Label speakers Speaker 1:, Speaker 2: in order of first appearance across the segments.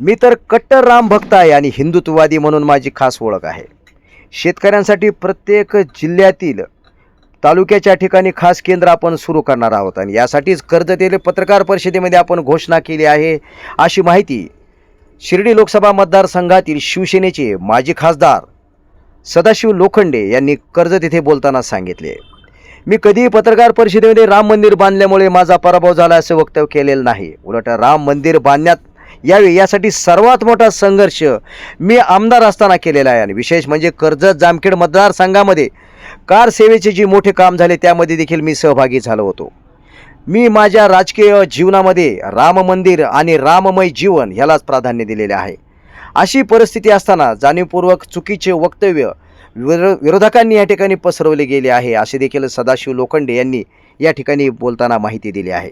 Speaker 1: मी तर कट्टर राम भक्त आहे आणि हिंदुत्ववादी म्हणून माझी खास ओळख आहे. शेतकऱ्यांसाठी प्रत्येक जिल्ह्यातील तालुक्याच्या ठिकाणी खास केंद्र आपण सुरू करणार आहोत आणि यासाठीच कर्जत पत्रकार परिषदेमध्ये आपण घोषणा केली आहे. अशी माहिती शिर्डी लोकसभा मतदारसंघातील शिवसेनेचे माजी खासदार सदाशिव लोखंडे यांनी कर्जत येथे बोलताना सांगितले. मी कधीही पत्रकार परिषदेमध्ये राम मंदिर बांधल्यामुळे माझा पराभव झाला असं वक्तव्य केलेलं नाही. उलट राम मंदिर बांधण्यात यावे यासाठी सर्वात मोठा संघर्ष मी आमदार असताना केलेला आहे. आणि विशेष म्हणजे कर्जत जामखेड मतदारसंघामध्ये कार सेवेचे जे मोठे काम झाले त्यामध्ये देखील मी सहभागी झालो होतो. मी माझ्या राजकीय जीवनामध्ये राम मंदिर आणि राममय जीवन ह्यालाच प्राधान्य दिलेले आहे. अशी परिस्थिती असताना जाणीवपूर्वक चुकीचे वक्तव्य विरो विरोधकांनी या ठिकाणी पसरवले गेले आहे असे देखील सदाशिव लोखंडे यांनी या ठिकाणी बोलताना माहिती दिली आहे.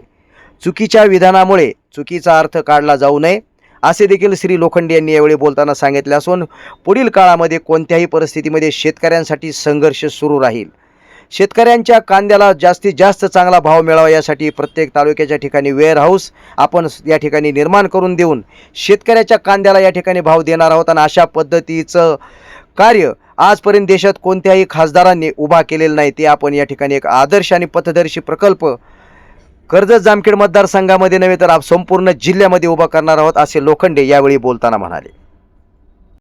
Speaker 1: चुकीच्या विधानामुळे चुकीचा अर्थ काढला जाऊ नये असे देखील श्री लोखंडे यांनी यावेळी बोलताना सांगितले असून पुढील काळामध्ये कोणत्याही परिस्थितीमध्ये शेतकऱ्यांसाठी संघर्ष सुरू राहील. शेतकऱ्यांच्या कांद्याला जास्तीत जास्त चांगला भाव मिळावा यासाठी प्रत्येक तालुक्याच्या ठिकाणी वेअर हाऊस आपण या ठिकाणी निर्माण करून देऊन शेतकऱ्याच्या कांद्याला या ठिकाणी भाव देणार आहोत आणि अशा पद्धतीचं कार्य आजपर्यंत देशात कोणत्याही खासदारांनी उभा केलेलं नाही. ते आपण या ठिकाणी एक आदर्श आणि पथदर्शी प्रकल्प कर्जत जामखेड मतदारसंघामध्ये नव्हे तर आप- संपूर्ण जिल्ह्यामध्ये उभा करणार आहोत असे लोखंडे यावेळी बोलताना म्हणाले.